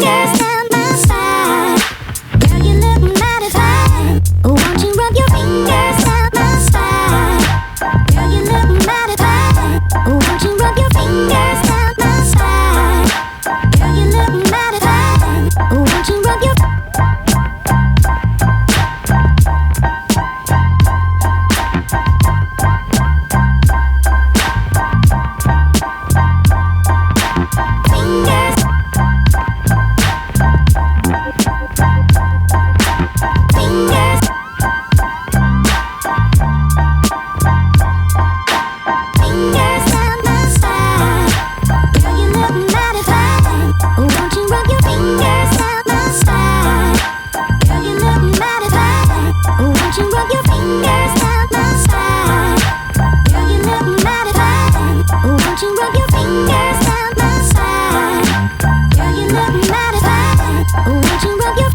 Yeah. Touching of your fingers down my spine. Girl, you look mighty fine. Touching of your fingers down my spine. Girl, you look mighty fine. Touching of your